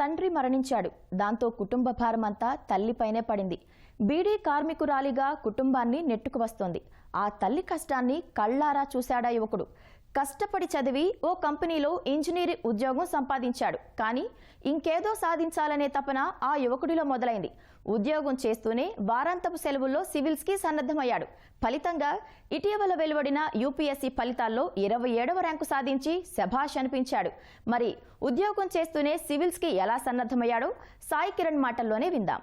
తండ్రి మరణించాడు. దాంతో కుటుంబ భారమంతా తల్లిపైనే పడింది. బీడీ కార్మికురాలిగా కుటుంబాన్ని నెట్టుకు వస్తోంది. ఆ తల్లి కష్టాన్ని కళ్ళారా చూశాడా యువకుడు. కష్టపడి చదివి ఓ కంపెనీలో ఇంజనీరింగ్ ఉద్యోగం సంపాదించాడు. కానీ ఇంకేదో సాధించాలనే తపన ఆ యువకుడిలో మొదలైంది. ఉద్యోగం చేస్తూనే వారాంతపు సెలవుల్లో సివిల్స్కి సన్నద్ధమయ్యాడు. ఫలితంగా ఇటీవల వెలువడిన యూపీఎస్సీ ఫలితాల్లో ఇరవై ఏడవ ర్యాంకు సాధించి శభాష్ అనిపించాడు. మరి ఉద్యోగం చేస్తూనే సివిల్స్కి ఎలా సన్నద్ధమయ్యాడో సాయి కిరణ్ మాటల్లోనే విందాం.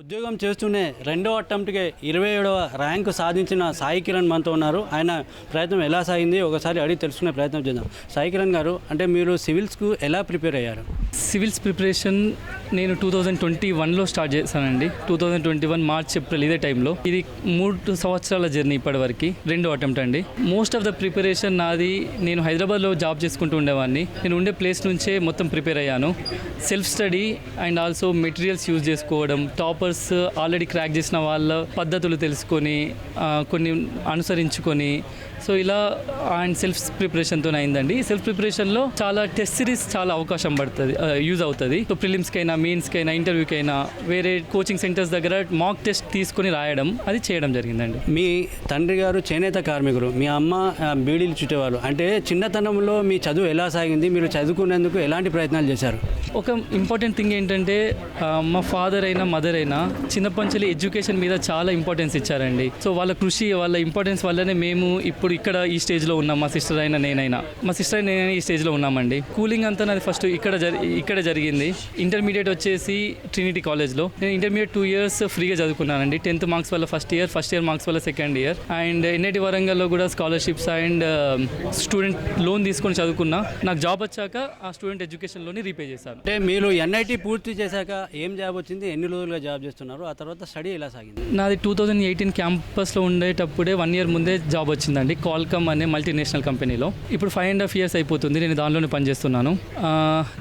ఉద్యోగం చేస్తూనే రెండో అటెంప్ట్కే ఇరవై ఏడవ ర్యాంకు సాధించిన సాయి కిరణ్ మనతో ఉన్నారు. ఆయన ప్రయత్నం ఎలా సాగింది? ఒకసారి అడిగి తెలుసుకునే ప్రయత్నం చేద్దాం. సాయి కిరణ్ గారు అంటే మీరు సివిల్స్కు ఎలా ప్రిపేర్ అయ్యారు? సివిల్స్ ప్రిపరేషన్ నేను టూ థౌజండ్ ట్వంటీ వన్లో స్టార్ట్ చేశానండి. Two thousand twenty one March April ఇదే టైంలో. ఇది మూడు సంవత్సరాల జర్నీ ఇప్పటివరకు. రెండో అటెంప్ట్ అండి. మోస్ట్ ఆఫ్ ద ప్రిపరేషన్ నాది నేను హైదరాబాద్లో జాబ్ చేసుకుంటూ ఉండేవాడిని. నేను ఉండే ప్లేస్ నుంచే మొత్తం ప్రిపేర్ అయ్యాను. Self study and also materials use చేసుకోవడం టాపర్స్ ఆల్రెడీ క్రాక్ చేసిన వాళ్ళ పద్ధతులు తెలుసుకొని కొన్ని అనుసరించుకొని. సో ఇలా అండ్ సెల్ఫ్ ప్రిపరేషన్తో అయిందండి. సెల్ఫ్ ప్రిపరేషన్లో చాలా టెస్ట్ సిరీస్ చాలా అవకాశం పడుతుంది. యూజ్ అవుతుంది. సో ప్రిలిమ్స్కైనా మెయిన్స్కైనా ఇంటర్వ్యూకైనా వేరే కోచింగ్ సెంటర్స్ దగ్గర మాక్ టెస్ట్ తీసుకొని రాయడం అది చేయడం జరిగిందండి. మీ తండ్రి గారు చేనేత కార్మికులు మీ అమ్మ బీడీలు చుట్టేవాళ్ళు అంటే చిన్నతనంలో మీ చదువు ఎలా సాగింది? మీరు చదువుకునేందుకు ఎలాంటి ప్రయత్నాలు చేశారు? ఒక ఇంపార్టెంట్ థింగ్ ఏంటంటే మా ఫాదర్ అయినా మదర్ అయినా చిన్నప్పటి ఎడ్యుకేషన్ మీద చాలా ఇంపార్టెన్స్ ఇచ్చారండి. సో వాళ్ళ కృషి వాళ్ళ ఇంపార్టెన్స్ వల్లనే మేము ఇప్పుడు ఇక్కడ ఈ స్టేజ్లో ఉన్నాం. మా సిస్టర్ అయినా నేనైనా. మా సిస్టర్ నేనైనా ఈ స్టేజ్లో ఉన్నామండి. కూలింగ్ అంతా నాది ఫస్ట్ ఇక్కడ జరి ఇక్కడ జరిగింది. ఇంటర్మీడియట్ వచ్చేసి ట్రినిటీ కాలేజ్లో నేను ఇంటర్మీడియట్ టూ ఇయర్స్ ఫ్రీగా చదువుకున్నానండి. టెన్త్ మార్క్స్ వల్ల first year first year marks వల్ల సెకండ్ ఇయర్ అండ్ ఎన్ఐటి వరంగల్లో కూడా స్కాలర్షిప్స్ అండ్ స్టూడెంట్ లోన్ తీసుకొని చదువుకున్నా. నాకు జాబ్ వచ్చాక ఆ స్టూడెంట్ ఎడ్యుకేషన్లోని రీపే చేశాను. అంటే మీరు ఎన్ఐటి పూర్తి చేశాక ఏం జాబ్ వచ్చింది? ఎన్ని రోజులుగా జాబ్ చేస్తున్నారు? ఆ తర్వాత స్టడీ ఎలా సాగింది? నాది టూ థౌజండ్ ఎయిటీన్ క్యాంపస్లో ఉండేటప్పుడే వన్ ఇయర్ ముందే జాబ్ వచ్చిందండి. కాల్కమ్ అనే మల్టీనేషనల్ కంపెనీలో ఇప్పుడు ఫైవ్ అండ్ హాఫ్ ఇయర్స్ అయిపోతుంది. నేను దానిలోనే పనిచేస్తున్నాను.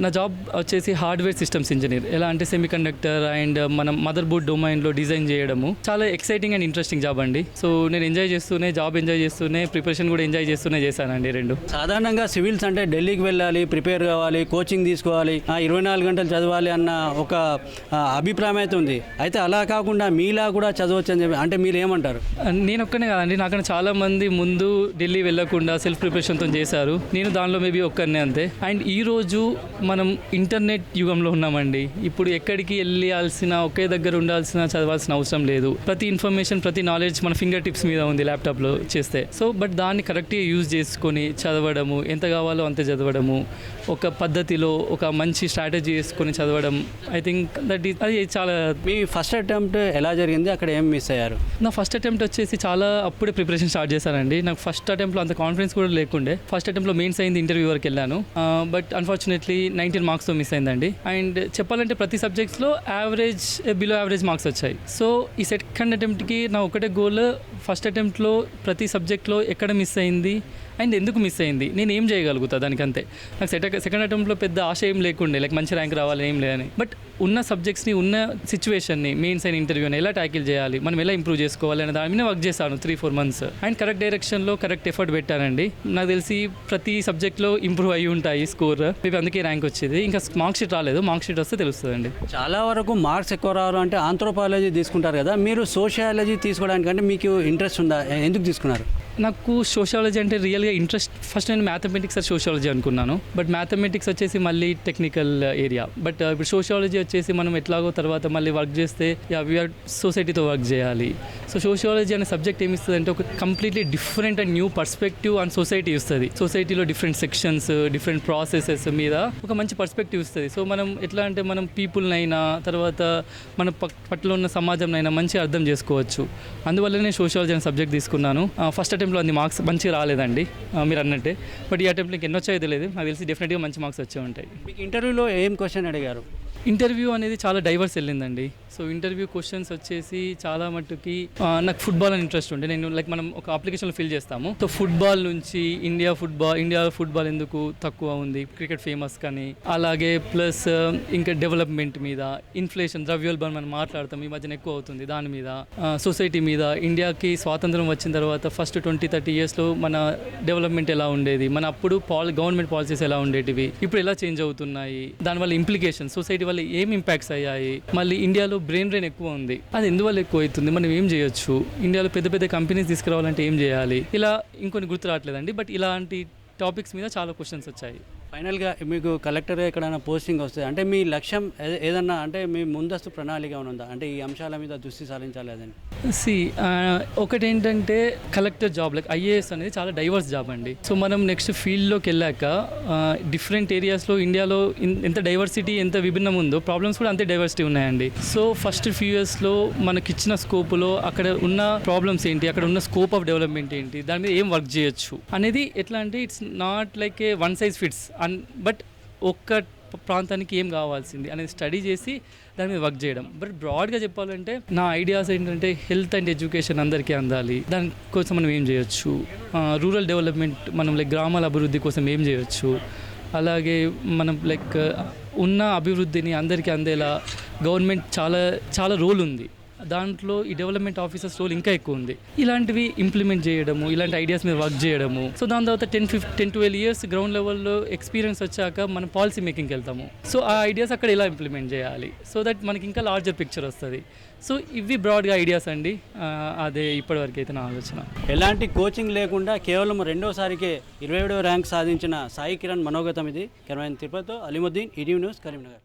నా జాబ్ వచ్చేసి హార్డ్వేర్ సిస్టమ్స్ ఇంజనీర్. ఎలా అంటే సెమీ కండక్టర్ అండ్ మనం మదర్ బోర్డ్ డొమైన్లో డిజైన్ చేయడము. చాలా ఎక్సైటింగ్ అండ్ ఇంట్రెస్టింగ్ జాబ్ అండి. సో నేను ఎంజాయ్ చేస్తూనే జాబ్ ఎంజాయ్ చేస్తూనే ప్రిపరేషన్ కూడా ఎంజాయ్ చేస్తూనే చేశానండి రెండు. సాధారణంగా సివిల్స్ అంటే ఢిల్లీకి వెళ్ళాలి ప్రిపేర్ కావాలి కోచింగ్ తీసుకోవాలి. ఆ, ఇరవై నాలుగు గంటలు చదవాలి అన్న ఒక అభిప్రాయం అయితే ఉంది. అయితే అలా కాకుండా మీలా కూడా చదవచ్చు అని చెప్పి అంటే మీరు ఏమంటారు? నేను ఒక్కనే కాదండి. నాకన్నా చాలా మంది ముందు ఢిల్లీ వెళ్ళకుండా సెల్ఫ్ ప్రిపరేషన్తో చేశారు. నేను దానిలో మేబీ ఒక్కనే అంతే. అండ్ ఈ రోజు మనం ఇంటర్నెట్ యుగంలో ఉన్నామండి. ఇప్పుడు ఎక్కడికి వెళ్ళాల్సిన ఒకే దగ్గర ఉండాల్సిన చదవాల్సిన అవసరం లేదు. ప్రతి ఇన్ఫర్మేషన్ ప్రతి నాలెడ్జ్ మన ఫింగర్ టిప్స్ మీద ఉంది ల్యాప్టాప్లో చేస్తే. సో బట్ దాన్ని కరెక్ట్గా యూజ్ చేసుకొని చదవడము ఎంత కావాలో అంత చదవడము ఒక పద్ధతిలో ఒక మంచి స్ట్రాటజీ చేసుకొని చదవడం ఐ థింక్ దట్ ఈస్ అది చాలా మీ ఫస్ట్ అటెంప్ట్ ఎలా జరిగింది? అక్కడ ఏం మిస్ అయ్యారు? నా ఫస్ట్ అటెంప్ట్ వచ్చేసి చాలా అప్పుడే ప్రిపరేషన్ స్టార్ట్ చేశానండి. నాకు ఫస్ట్ అటెంప్ట్లో అంత కాన్ఫిడెన్స్ కూడా లేకుండే. ఫస్ట్ అటెంప్ట్లో మెయిన్స్ అయింది ఇంటర్వ్యూ వరకు వెళ్ళాను. బట్ అన్ఫార్చునేట్లీ నైన్టీన్ మార్క్స్తో మిస్ అయిందండి. అండ్ చెప్పాలంటే ప్రతి సబ్జెక్ట్స్లో యావరేజ్ బిలో యావరేజ్ మార్క్స్ వచ్చాయి. సో ఈ సెకండ్ అటెంప్ట్కి నా ఒకటే గోల్ ఫస్ట్ అటెంప్ట్లో ప్రతి సబ్జెక్ట్లో ఎక్కడ మిస్ అయింది అండ్ ఎందుకు మిస్ అయింది? నేను ఏం చేయగలుగుతా దానికి అంతే నాకు సెకండ్ సెకండ్ అటెంప్ట్లో పెద్ద ఆశ ఏం లేకుండే లైక్ మంచి ర్యాంక్ రావాలి ఏం లేదని. బట్ ఉన్న సబ్జెక్ట్స్ని ఉన్న సిచ్యువేషన్ని మెయిన్స్ అయిన ఇంటర్వ్యూని ఎలా ట్యాకిల్ చేయాలి? మనం ఎలా ఇంప్రూవ్ చేసుకోవాలి? అనే దాని మీద వర్క్ చేశాను three four months and correct డైరెక్షన్లో కరెక్ట్ ఎఫర్ట్ పెట్టానండి. నాకు తెలిసి ప్రతి సబ్జెక్ట్లో ఇంప్రూవ్ అయ్యి ఉంటాయి స్కోర్ మేబీ అందుకే ర్యాంక్ వచ్చేది. ఇంకా మార్క్ షీట్ రాలేదు. మార్క్ షీట్ వస్తే తెలుస్తుందండి. చాలా వరకు మార్క్స్ ఎక్కువ రావాలి అంటే ఆంథ్రోపాలజీ తీసుకుంటారు కదా. మీరు సోషియాలజీ తీసుకోవడానికంటే మీకు ఇంట్రెస్ట్ ఉందా? ఎందుకు తీసుకున్నారు? నాకు సోషాలజీ అంటే రియల్గా ఇంట్రెస్ట్ ఫస్ట్ నేను మ్యాథమెటిక్స్ ఆర్ సోషాలజీ అనుకున్నాను. బట్ మ్యాథమెటిక్స్ వచ్చేసి మళ్ళీ టెక్నికల్ ఏరియా బట్ ఇప్పుడు సోషాలజీ వచ్చేసి మనం ఎట్లాగో తర్వాత మళ్ళీ వర్క్ చేస్తే వీఆర్ సొసైటీతో వర్క్ చేయాలి. సో సోషాలజీ అనే సబ్జెక్ట్ ఏమి ఇస్తుంది అంటే ఒక completely different and new perspective and society ఇస్తుంది. సొసైటీలో డిఫరెంట్ సెక్షన్స్ డిఫరెంట్ ప్రాసెసెస్ మీద ఒక మంచి పర్స్పెక్టివ్ ఇస్తుంది. సో మనం ఎట్లా అంటే మనం పీపుల్నైనా తర్వాత మన పట్ల ఉన్న సమాజంనైనా మంచిగా అర్థం చేసుకోవచ్చు. అందువల్ల నేను సోషాలజీ అనే సబ్జెక్ట్ తీసుకున్నాను. Uh, ఫస్ట్ అటెంప్ట్లో అన్ని మార్క్స్ మంచిగా రాలేదండి మీరు అన్నట్టే. బట్ ఈ అటెంప్ట్కి ఎన్నో వచ్చాయో తెలియదు. నాకు తెలిసి డెఫినెట్గా మంచి మార్క్స్ వచ్చే ఉంటాయి. మీకు ఇంటర్వ్యూలో ఏం క్వశ్చన్ అడిగారు? ఇంటర్వ్యూ అనేది చాలా డైవర్స్ వెళ్ళిందండి. సో ఇంటర్వ్యూ క్వశ్చన్స్ వచ్చేసి చాలా మట్టుకి నాకు ఫుట్బాల్ అని ఇంట్రెస్ట్ ఉండే. నేను లైక్ మనం ఒక అప్లికేషన్లో ఫిల్ చేస్తాము. సో ఫుట్బాల్ నుంచి ఇండియా ఫుట్బాల్ ఇండియా ఫుట్బాల్ ఎందుకు తక్కువ ఉంది? క్రికెట్ ఫేమస్ కానీ అలాగే ప్లస్ ఇంకా డెవలప్మెంట్ మీద ఇన్ఫ్లేషన్ ద్రవ్యోల్బణం మనం మాట్లాడతాం ఈ మధ్యన ఎక్కువ అవుతుంది దాని మీద. సొసైటీ మీద ఇండియాకి స్వాతంత్రం వచ్చిన తర్వాత ఫస్ట్ ట్వంటీ థర్టీ ఇయర్స్లో మన డెవలప్మెంట్ ఎలా ఉండేది? మన అప్పుడు పాల్ గవర్నమెంట్ పాలసీస్ ఎలా ఉండేటివి? ఇప్పుడు ఎలా చేంజ్ అవుతున్నాయి? దానివల్ల ఇంప్లికేషన్ సొసైటీ వల్ల ఏం ఇంపాక్ట్స్ అయ్యాయి? మళ్ళీ ఇండియాలో బ్రెయిన్ డ్రైన్ ఎక్కువ ఉంది. అది ఎందువల్ల ఎక్కువ అవుతుంది? మనం ఏం చేయొచ్చు? ఇండియాలో పెద్ద పెద్ద కంపెనీస్ తీసుకురావాలంటే ఏం చేయాలి? ఇలా ఇంకొన్ని గుర్తు రావట్లేదండి. బట్ ఇలాంటి టాపిక్స్ మీద చాలా క్వశ్చన్స్ వచ్చాయి. ఫైనల్గా మీకు కలెక్టర్ ఎక్కడైనా పోస్టింగ్ వస్తుంది అంటే మీ లక్ష్యం ఏదన్నా అంటే మీ ముందస్తు ప్రణాళిక ఉందా? అంటే ఈ అంశాల మీద దృష్టి సాధించాలేదని సి ఒకటి ఏంటంటే కలెక్టర్ జాబ్ లైక్ ఐఏఎస్ అనేది చాలా డైవర్స్ జాబ్ అండి. సో మనం నెక్స్ట్ ఫీల్డ్లోకి వెళ్ళాక డిఫరెంట్ ఏరియాస్లో ఇండియాలో ఎంత డైవర్సిటీ ఎంత విభిన్నం ఉందో ప్రాబ్లమ్స్ కూడా అంతే డైవర్సిటీ ఉన్నాయండి. సో ఫస్ట్ ఫ్యూ ఇయర్స్లో మనకి ఇచ్చిన స్కోప్లో అక్కడ ఉన్న ప్రాబ్లమ్స్ ఏంటి అక్కడ ఉన్న స్కోప్ ఆఫ్ డెవలప్మెంట్ ఏంటి దాని మీద ఏం వర్క్ చేయొచ్చు అనేది ఎట్లా అంటే it's not like a one size fits. An but ఒక్క ప్రాంతానికి ఏం కావాల్సింది అనేది స్టడీ చేసి దాని మీద వర్క్ చేయడం. బట్ బ్రాడ్గా చెప్పాలంటే నా ఐడియాస్ ఏంటంటే హెల్త్ అండ్ ఎడ్యుకేషన్ అందరికీ అందాలి. దానికోసం మనం ఏం చేయొచ్చు? రూరల్ డెవలప్మెంట్ మనం లైక్ గ్రామాల అభివృద్ధి కోసం ఏం చేయొచ్చు? అలాగే మనం లైక్ ఉన్న అభివృద్ధిని అందరికీ అందేలా గవర్నమెంట్ చాలా చాలా రోల్ ఉంది. దాంట్లో ఈ డెవలప్మెంట్ ఆఫీసర్స్ రోల్ ఇంకా ఎక్కువ ఉంది. ఇలాంటివి ఇంప్లిమెంట్ చేయడము ఇలాంటి ఐడియాస్ మీద వర్క్ చేయడము. సో దాని తర్వాత టెన్ ఫిఫ్ టెన్ ట్వెల్వ్ ఇయర్స్ గ్రౌండ్ లెవెల్లో ఎక్స్పీరియన్స్ వచ్చాక మనం పాలసీ మేకింగ్కి వెళ్తాము. సో ఆ ఐడియాస్ అక్కడ ఎలా ఇంప్లిమెంట్ చేయాలి? సో దట్ మనకి ఇంకా లార్జర్ పిక్చర్ వస్తుంది. సో ఇవి బ్రాడ్గా ఐడియాస్ అండి. అదే ఇప్పటివరకు అయితే నా ఆలోచన. ఎలాంటి కోచింగ్ లేకుండా కేవలం రెండోసారికే ఇరవై ఏడవ ర్యాంక్ సాధించిన సాయి కిరణ్ మనోగతం ఇది. కెమెరా తిరుపతితో అలీముద్దీన్ ఈడీ న్యూస్ కరీంనగర్.